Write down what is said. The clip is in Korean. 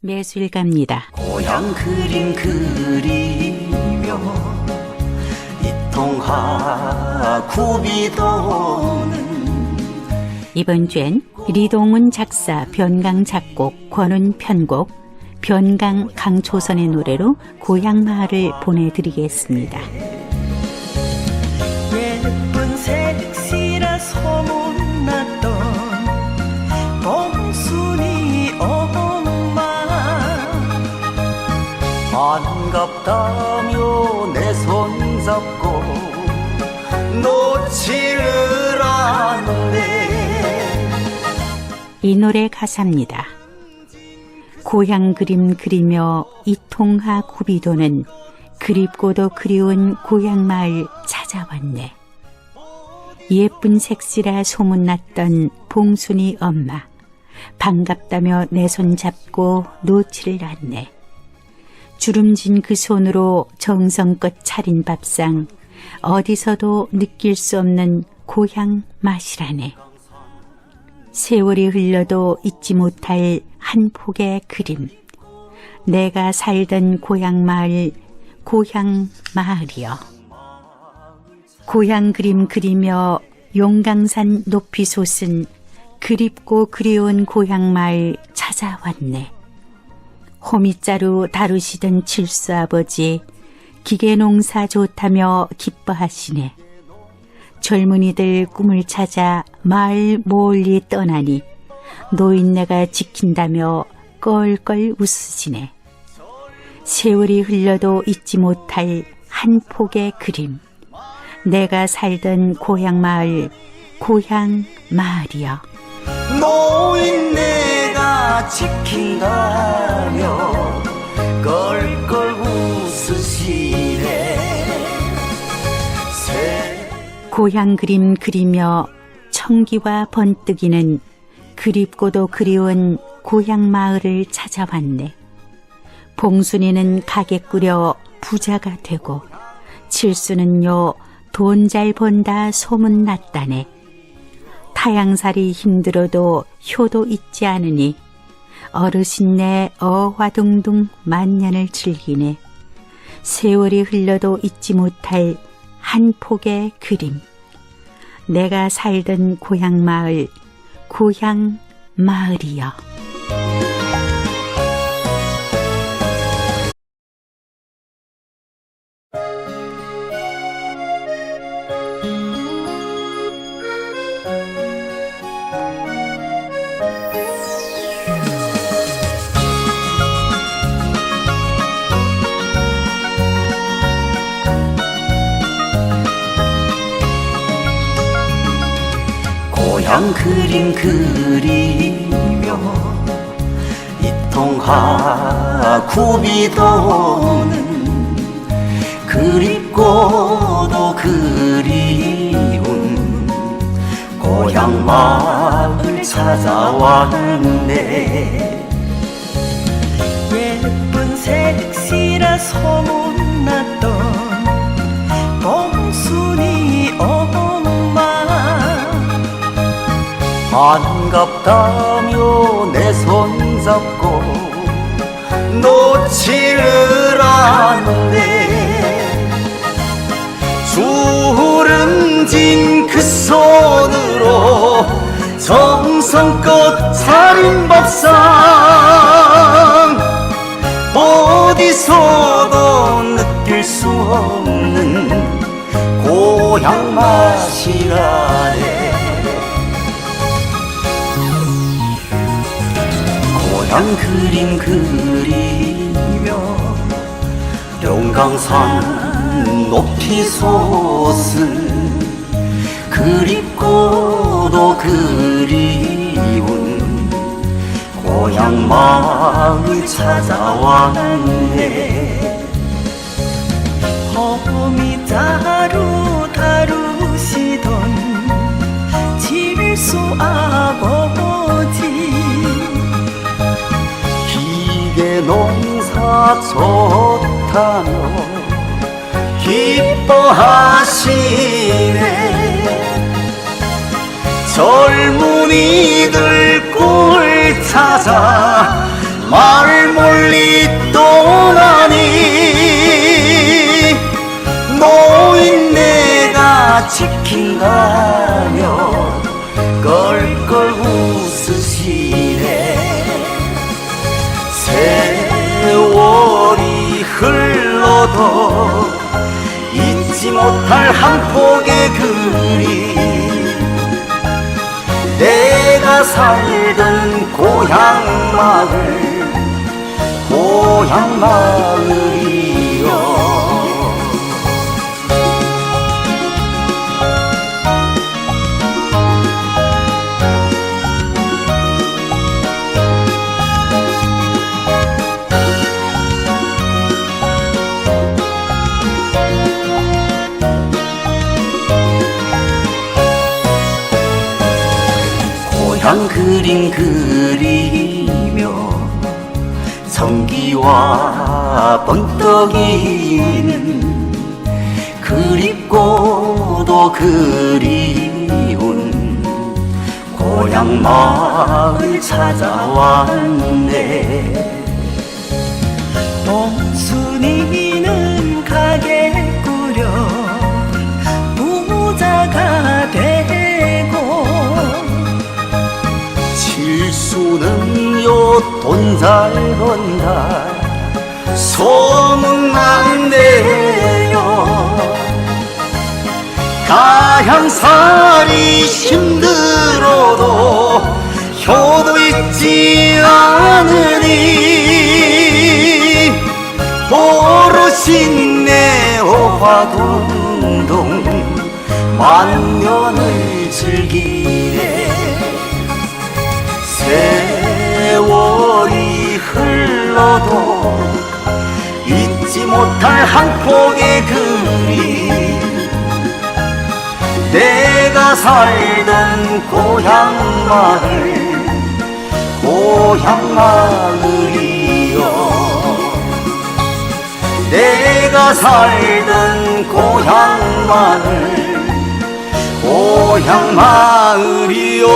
매술가입니다. 고향 그림 그리며 이통하 구비도는 이번 주엔 리동훈 작사, 변강 작곡, 권은 편곡, 변강 강초선의 노래로 고향 마을을 보내드리겠습니다. 반갑다며 내 손잡고 놓지를 않네 이 노래 가사입니다. 고향 그림 그리며 이통하 구비도는 그립고도 그리운 고향 마을 찾아왔네. 예쁜 색시라 소문났던 봉순이 엄마. 반갑다며 내 손 잡고 놓지를 않네. 주름진 그 손으로 정성껏 차린 밥상. 어디서도 느낄 수 없는 고향 맛이라네. 세월이 흘러도 잊지 못할 한 폭의 그림. 내가 살던 고향 마을, 고향 마을이여. 고향 그림 그리며 용강산 높이 솟은 그립고 그리운 고향 마을 찾아왔네. 호미자루 다루시던 칠수 아버지, 기계 농사 좋다며 기뻐하시네. 젊은이들 꿈을 찾아 마을 멀리 떠나니 노인네가 지킨다며 껄껄 웃으시네. 세월이 흘러도 잊지 못할 한 폭의 그림. 내가 살던 고향 마을, 고향 마을이여. 노인네 가 지킨다며 껄껄 웃으시네 새 고향 그림 그리며 청기와 번뜩이는 그립고도 그리운 고향 마을을 찾아왔네. 봉순이는 가게 꾸려 부자가 되고 칠수는요 돈 잘 번다 소문났다네. 타양살이 힘들어도 효도 잊지 않으니 어르신네 어화둥둥 만년을 즐기네. 세월이 흘러도 잊지 못할 한 폭의 그림. 내가 살던 고향 마을, 고향 마을이여. 고향 그림 그리며 이통하 구비도는 그립고도 그리운 고향 마을 찾아왔네. 예쁜 색시라 소문났던 반갑다며 내 손잡고 놓지를 않네 주름진 그 손으로 정성껏 차린 밥상 어디서도 느낄 수 없는 고향 맛이라네 고향 그림 그리며 용강산 높이 솟은 그립고도 그리운 고향 마을 찾아왔네 농사 좋다며 기뻐하시네. 젊은이들 꿀 찾아 세월이 떠나니 노인네가 지킨다 흘러도 잊지 못할 한 폭의 그림 내가 살던 고향 마을 고향 마을이 고향 그림 그리며 성기와 번떡이는 그립고도 그리운 고향 마을 찾아왔네 돈 잘 번다 소문난대요. 가향살이 힘들어도 효도 있지 않으니 오롯이 내 오화동동 만년을 즐기래 세월이 흘러도 잊지 못할 한 폭의 그림 내가 살던 고향 마을 고향 마을이요 내가 살던 고향 마을 고향 마을이요